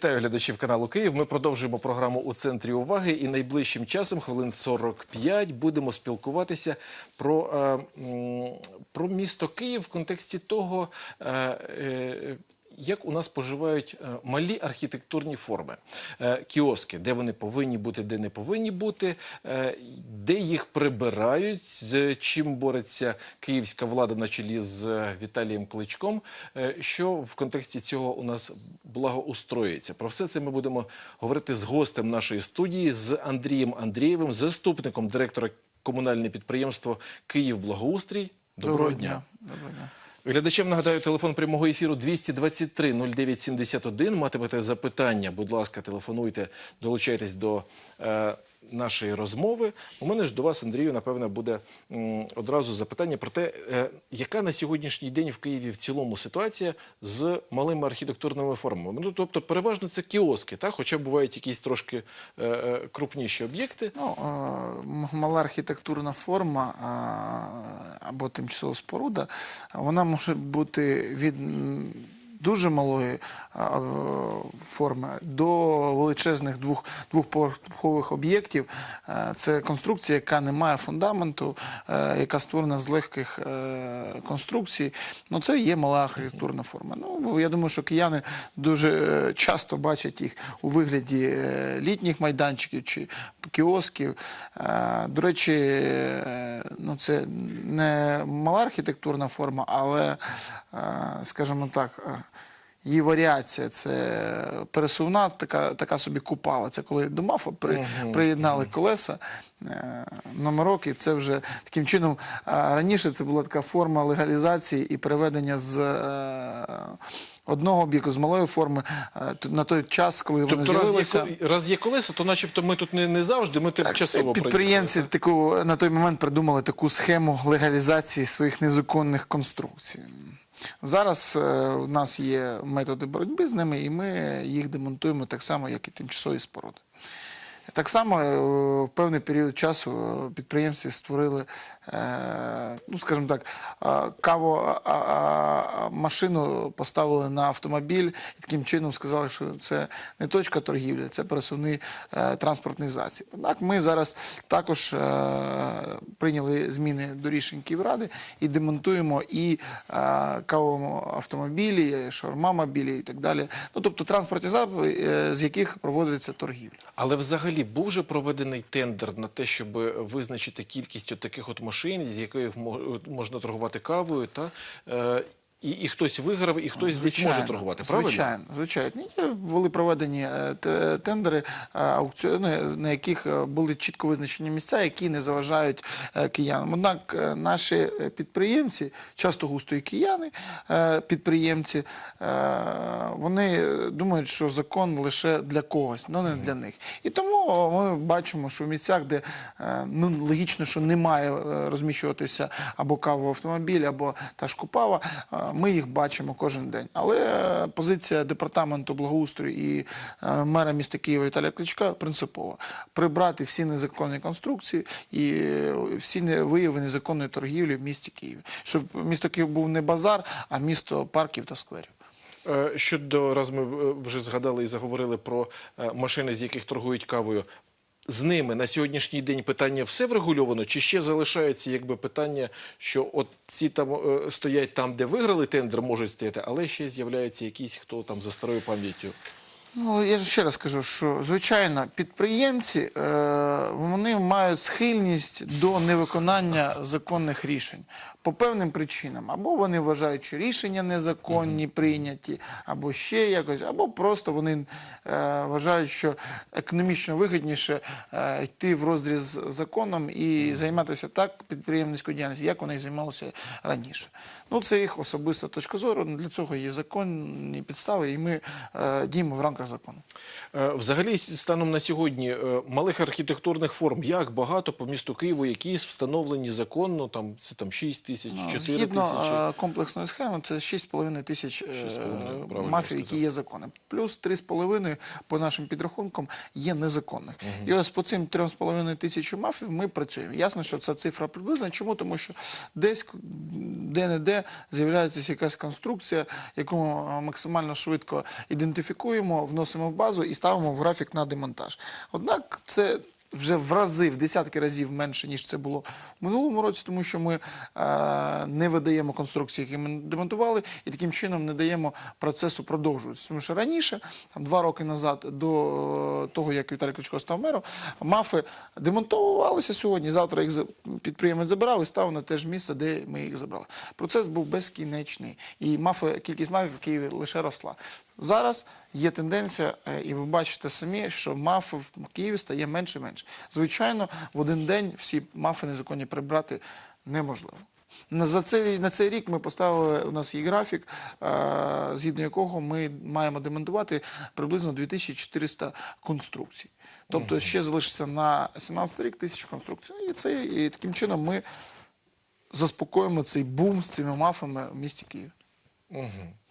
Вітаю глядачів каналу Київ. Ми продовжуємо програму у центрі уваги. І найближчим часом, хвилин 45, будемо спілкуватися про, е, про місто Київ в контексті того, е, е, як у нас поживають е, малі архітектурні форми, Е, кіоски, де вони повинні бути, де не повинні бути, е, де їх прибирають, з чим бореться київська влада на чолі з Віталієм Кличком. Що в контексті цього у нас благоустроюється? Про все це ми будемо говорити з гостем нашої студії, з Андрієм Андрієвим, заступником директора комунального підприємства Київ Благоустрій. Доброго, дня. Доброго дня. Глядачам нагадаю, телефон прямого ефіру 223 0971. Матимете запитання, будь ласка, телефонуйте, долучайтесь до е, нашої розмови. У мене ж до вас, Андрію, напевно, буде одразу запитання про те, е, яка на сьогоднішній день в Києві в цілому ситуація з малими архітектурними формами. Ну, тобто, переважно це кіоски, так? хоча бувають якісь трошки е, е, крупніші об'єкти. Ну, мала архітектурна форма або тимчасова споруда, вона може бути від дуже малої е, форми до величезних двох, двохповерхових об'єктів. Е, Це конструкція, яка не має фундаменту, е, яка створена з легких конструкцій. Ну, це є мала архітектурна форма. Ну, я думаю, що кияни дуже часто бачать їх у вигляді літніх майданчиків чи кіосків. До речі, ну, це не мала архітектурна форма, але, скажімо так, Її варіація це пересувна, така, така собі купала. Це коли до МАФа при, приєднали колеса, е, номерок, і це вже таким чином. Раніше це була така форма легалізації і переведення з е, одного об'єкту, з малої форми е, на той час, коли вони Тобто, є, з'явилися. ко- раз є колеса, то начебто ми тут не, не завжди, ми Так, тимчасово це підприємці таку на той момент придумали таку схему легалізації своїх незаконних конструкцій. Зараз е, у нас є методи боротьби з ними, і ми їх демонтуємо так само, як і тимчасові споруди. Так само е, в певний період часу е, підприємці створили, е, ну скажімо так, каву машину поставили на автомобіль і таким чином сказали, що це не точка торгівлі, це пересувний транспортний засіб. Однак ми зараз також прийняли зміни до рішень Київради і демонтуємо і кавові автомобілі, шаурма-мобілі і так далі. Ну тобто транспортні засоби, з яких проводиться торгівля. Але взагалі був вже проведений тендер на те, щоб визначити кількість таких от машин, з яких мо- можна торгувати кавою, та е, і, і хтось виграв, і хтось десь може торгувати. Правильно? Звичайно, звичайно. Були проведені е, те- тендери, е, аукціони, на яких е, були чітко визначені місця, які не заважають киянам. Однак наші підприємці, часто густо і кияни, підприємці, вони думають, що закон лише для когось, але не для них. І тому ми бачимо, що в місцях, де ну, логічно, що не має е, розміщуватися або кавовий автомобіль, або та ж купава, ми їх бачимо кожен день. Але е, позиція департаменту благоустрою і е, мера міста Києва Віталія Кличка принципова: прибрати всі незаконні конструкції і е, всі вияви незаконної торгівлі в місті Києві, щоб місто Київ був не базар, а місто парків та скверів. Щодо раз ми вже згадали і заговорили про машини, з яких торгують кавою. З ними на сьогоднішній день питання все врегульовано, чи ще залишається якби питання, що от ці там е, стоять там, де виграли тендер, можуть стояти, але ще з'являється якийсь, хто там за старою пам'яттю. Ну, я ж ще раз кажу, що звичайно підприємці е, вони мають схильність до невиконання законних рішень по певним причинам. Або вони вважають, що рішення незаконні прийняті, або ще якось, або просто вони е, вважають, що економічно вигідніше е, йти в розріз з законом і займатися так підприємницькою діяльністю, як вони займалися раніше. Ну, це їх особиста точка зору. Для цього є законні підстави, і ми е, діємо в рамках закону. Е, Взагалі, станом на сьогодні е, малих архітектурних форм як багато по місту Києву, які встановлені законно, там це там 6 тисяч, Ну, 4 Згідно тисячі. е, комплексної схеми, це 6,5 тисяч е, 6,5, правильно мафій, які є законними. Плюс 3,5 по нашим підрахункам є незаконних. І ось по цим 3,5 тисячам мафів ми працюємо. Ясно, що ця цифра приблизна. Чому? Тому що десь де-не-де з'являється якась конструкція, яку ми е, максимально швидко ідентифікуємо, вносимо в базу і ставимо в графік на демонтаж. Однак це вже в рази, в десятки разів менше, ніж це було в минулому році, тому що ми е, не видаємо конструкції, які ми демонтували, і таким чином не даємо процесу продовжуватися. Тому що раніше, два роки назад, до того, як Віталій Кличко став мером, мафи демонтовувалися сьогодні. Завтра їх підприємець забирав і став на те ж місце, де ми їх забрали. Процес був безкінечний, і кількість мафів в Києві лише росла. Зараз є тенденція, е, і ви бачите самі, що мафи в Києві стає менше і менше. Звичайно, в один день всі мафи незаконні прибрати неможливо. На, за цей, на цей рік ми поставили, у нас є графік, е, згідно якого ми маємо демонтувати приблизно 2400 конструкцій. Тобто ще залишиться на 17 рік тисяч конструкцій. І, це, і таким чином ми заспокоїмо цей бум з цими мафами в місті Києві.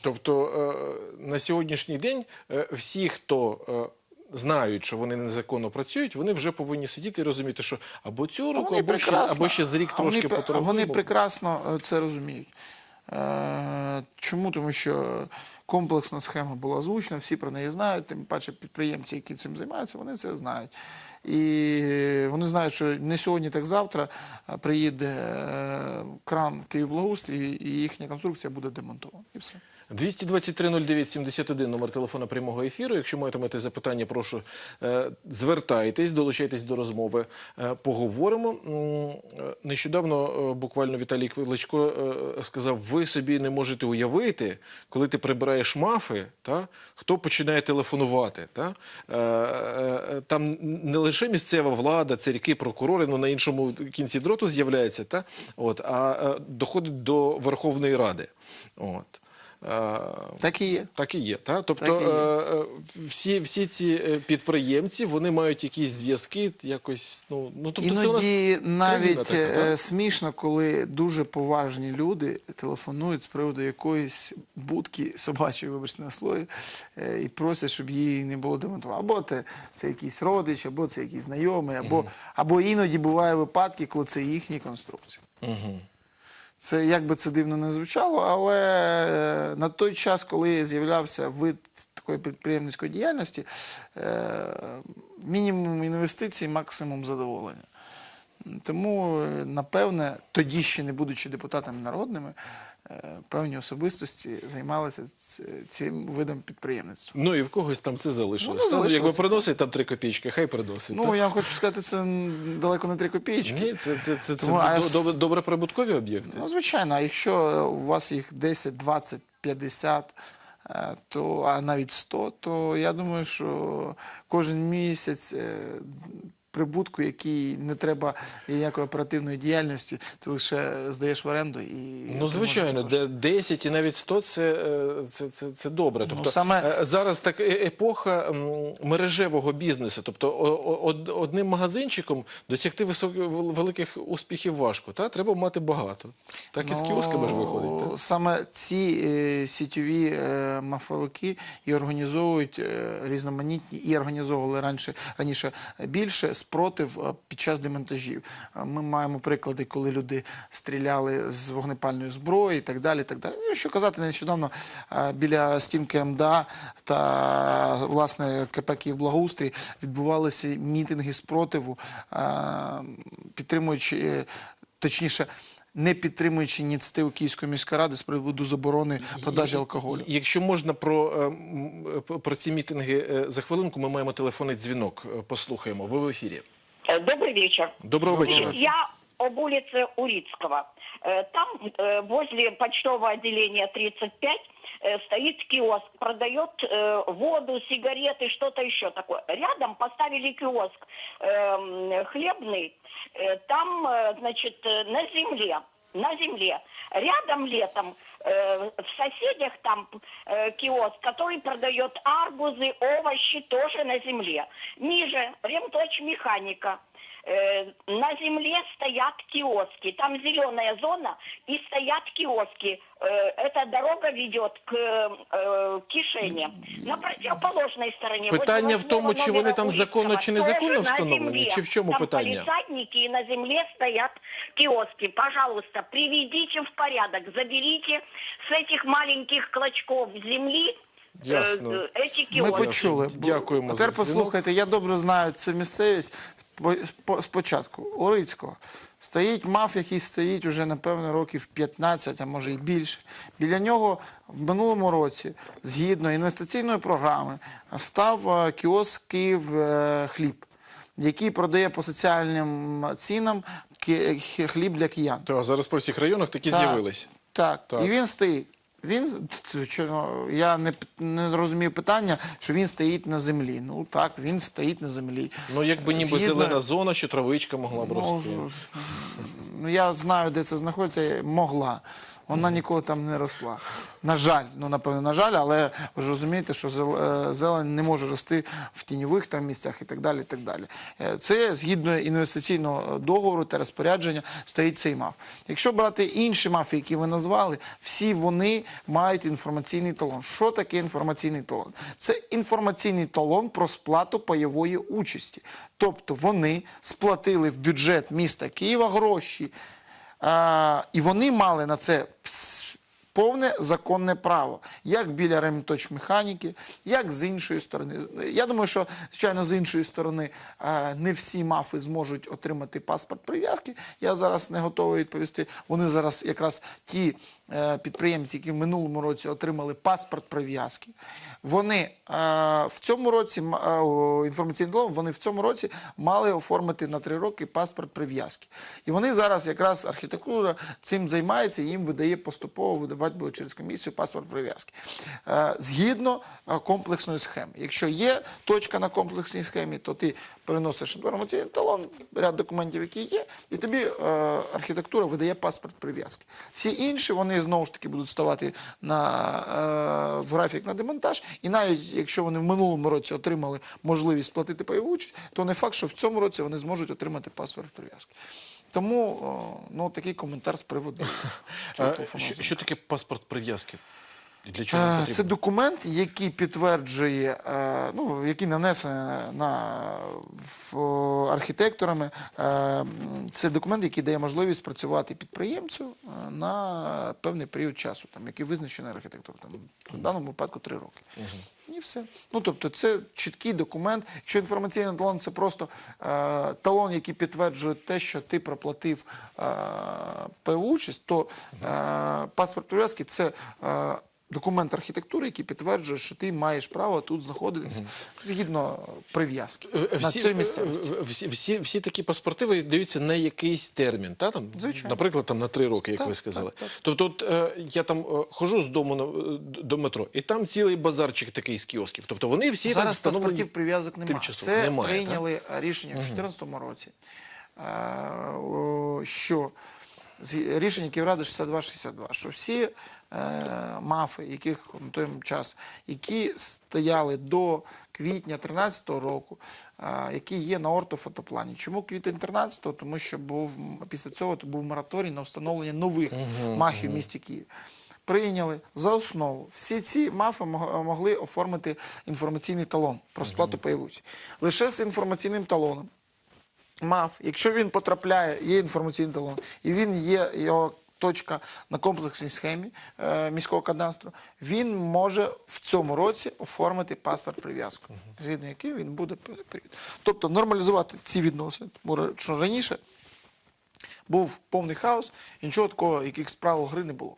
Тобто е, на сьогоднішній день е, всі, хто е, знають, що вони незаконно працюють, вони вже повинні сидіти і розуміти, що або цього року, або ще, або ще з рік трошки поторгуємо. Вони прекрасно це розуміють. Чому? Тому що комплексна схема була озвучена, всі про неї знають, тим паче підприємці, які цим займаються, вони це знають. І вони знають, що не сьогодні, так завтра приїде е, кран Київблагоустрій і їхня конструкція буде демонтована. І все. 223-09-71, номер телефона прямого ефіру. Якщо матимете запитання, прошу е, звертайтесь, долучайтесь до розмови. Е, Поговоримо. Нещодавно буквально Віталій Кличко е, сказав: ви собі не можете уявити, коли ти прибираєш мафи, хто починає телефонувати. Та? Там не лише місцева влада, царьки, прокурори, ну на іншому кінці дроту з'являється, та? От, а е, доходить до Верховної Ради. От. Е, Так і є. так і є. Та? Тобто Так і є. е, е, всі, всі ці підприємці вони мають якісь зв'язки, якось. Ну, ну тобто це у нас навіть така, та? смішно, коли дуже поважні люди телефонують з приводу якоїсь будки собачої, вибачте на слові, і просять, щоб її не було демонтовано. Або це, це якийсь родич, або це якийсь знайомий, або, або іноді буває випадки, коли це їхні конструкції. Це як би це дивно не звучало, але е, на той час, коли з'являвся вид такої підприємницької діяльності, е, мінімум інвестицій, максимум задоволення. Тому, е, напевне, тоді ще не будучи депутатами народними, певні особистості займалися цим видом підприємництва. Ну і в когось там це залишилось. Ну, залишилось. Якби приносить там три копійки, хай приносить. Ну, та? я вам хочу сказати, це далеко не три копійки. Ні, це, це, це, це а до- с- добре, добре прибуткові об'єкти. Ну, звичайно, а якщо у вас їх 10, 20, 50, е, то, а навіть 100, то я думаю, що кожен місяць е, прибутку, який не треба ніякої оперативної діяльності, ти лише здаєш в оренду і Ну, звичайно, де 10 і навіть 100 це, е, це, це, це добре. Тобто саме- е, зараз так е- епоха мережевого бізнесу. Тобто одним магазинчиком досягти висок, великих успіхів важко. Та? Треба мати багато. Так і з Ну, кіосками ж виходить. Та? Саме ці е, сітєві е, мафовики і організовують е, різноманітні, і організовували раніше, раніше більше спротив е, під час демонтажів. Е, Ми маємо приклади, коли люди стріляли з вогнепальної зброї і так далі. Так далі. Ну, що казати, нещодавно е, біля стінки МДА та власне КП «Київблагоустрій» відбувалися мітинги спротиву, підтримуючи, точніше, не підтримуючи ініціативу Київської міської ради з приводу заборони продажі алкоголю. Якщо можна про, е, м, е, про ці мітинги е, за хвилинку, ми маємо телефонний дзвінок. Е, Послухаємо. Ви в ефірі. Э, Добрый вечер. Доброго вечора. Я об улице Урицкого. Э, Там э, возле почтового отделения 35 э, стоит киоск, продает э, воду, сигареты, что-то еще такое. Рядом поставили киоск эм, хлебный, Э, там, э, значит, э, на земле, на земле. Рядом летом э, в соседях там э, киоск, который продает арбузы, овощи тоже на земле. Ниже ремточ механика. Э, на земле стоят киоски. Там зеленая зона и стоят киоски. Э, эта дорога ведет к э, Кишине. На противоположной стороне. Питання возле в тому, восьмого чи вони номера там Урицкого, законно чи тоже незаконно на встановлені? земле. Чи в чому там питання? полицейники и на земле стоят киоски. Пожалуйста, приведите в порядок, заберите с этих маленьких клочков земли э, Ясно. э, эти Ми киоски. почули. Дякуємо за Тепер дзвінок. послухайте, я добре знаю цю місцевість. По- по- Спочатку Орицького стоїть маф, який стоїть уже, напевно, років 15, а може і більше. Біля нього в минулому році, згідно інвестиційної програми, став е, кіоск Київ е, хліб, який продає по соціальним цінам ки- хліб для киян. Так, зараз по всіх районах такі Так, з'явилися. Так. Так. і він стоїть. Він звичайно, я не, не розумію питання, що він стоїть на землі. Ну так, він стоїть на землі. Ну, якби ніби Згідно- зелена зона, що травичка могла б рости. Ну, ну, я знаю, де це знаходиться, могла. Вона ніколи там не росла. На жаль, ну напевно, на жаль, але ви ж розумієте, що е, зелень не може рости в тіньових там місцях і так далі. І так далі. Е, Це згідно інвестиційного договору та розпорядження стоїть цей МАФ. Якщо брати інші мафи, які ви назвали, всі вони мають інформаційний талон. Що таке інформаційний талон? Це інформаційний талон про сплату пайової участі. Тобто вони сплатили в бюджет міста Києва гроші. І вони мали на це повне законне право, як біля ремточмеханіки, як з іншої сторони. Я думаю, що звичайно з іншої сторони не всі мафи зможуть отримати паспорт прив'язки. Я зараз не готовий відповісти. Вони зараз якраз ті підприємці, які в минулому році отримали паспорт прив'язки. Вони е, в цьому році е, інформаційний дом, вони в цьому році мали оформити на три роки паспорт прив'язки. І вони зараз якраз архітектура цим займається і їм видає поступово видавати буде через комісію паспорт прив'язки. Е, Згідно е, комплексної схеми. Якщо є точка на комплексній схемі, то ти переносиш інформаційний талон, ряд документів, які є, і тобі е, архітектура видає паспорт прив'язки. Всі інші вони знову ж таки будуть ставати на, е, в графік на демонтаж. І навіть якщо вони в минулому році отримали можливість сплатити пайову участь, то не факт, що в цьому році вони зможуть отримати паспорт прив'язки. Тому о, ну, такий коментар з приводу що таке паспорт прив'язки? І для чого він Е. Це документ, який підтверджує, е, ну, який нанесений на архітекторами. Е, Це документ, який дає можливість працювати підприємцю на певний період часу, там, який визначений архітектором. Там, в даному випадку три роки. І все. Ну, тобто, це чіткий документ. Якщо інформаційний талон це просто талон, який підтверджує те, що ти проплатив участь, то паспорт прив'язки це. Е, Документ архітектури, який підтверджує, що ти маєш право тут знаходитися згідно прив'язки Е, на Всі, цій е, місцевості. е, всі, всі, всі такі паспорти видаються на якийсь термін, та? Там, Звичайно. наприклад, там, на три роки, як Так, ви сказали. так, так. Тобто, от, е, я там е, хожу з дому на, е, до метро, і там цілий базарчик такий з кіосків. Тобто вони всі там Зараз паспортів прив'язок немає. Це Немає, так? прийняли рішення в 2014 році, е, що рішення Київради 62-62, що всі е, мафи, яких на той час, які стояли до квітня 2013 року, е, які є на ортофотоплані. Чому квітень 13-го? Тому що був після цього то був мораторій на встановлення нових мафів в місті Києві прийняли за основу. Всі ці мафи могли оформити інформаційний талон про сплату пайовуці. Лише з інформаційним талоном МАФ, якщо він потрапляє, є інформаційний талон, і він є його точка на комплексній схемі е, міського кадастру, він може в цьому році оформити паспорт прив'язку, згідно яким він буде період. Тобто нормалізувати ці відносини, тому що раніше був повний хаос, і нічого такого, якихось правил гри не було.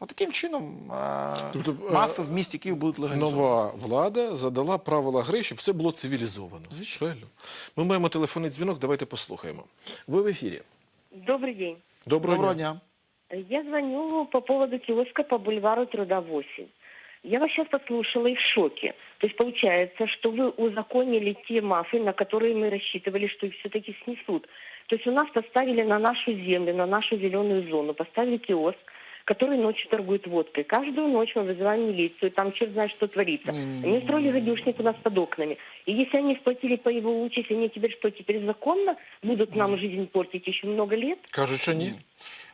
От таким чином е, Тобто, е, мафи в місті Київ будуть легалізовані. Нова влада задала правила гри, щоб все було цивілізовано. Правильно? Ми маємо телефонний дзвінок, давайте послухаємо. Ви в ефірі. Добрый день. Доброго, Доброго дня. дня. Я звоню по поводу киоска по бульвару Труда 8. Я вас сейчас послушала и в шоке. То есть получается, что вы узаконили те мафы, на которые мы рассчитывали, что их все-таки снесут. То есть у нас поставили на нашу землю, на нашу зеленую зону, поставили киоск, который ночью торгует водкой. Каждую ночь мы вызываем милицию, там черт знает, что творится. Они устроили гадюшник у нас под окнами. И если они сплатили по его участи, они теперь что, теперь законно будут нам жизнь портить еще много лет? Кажуть, що ні.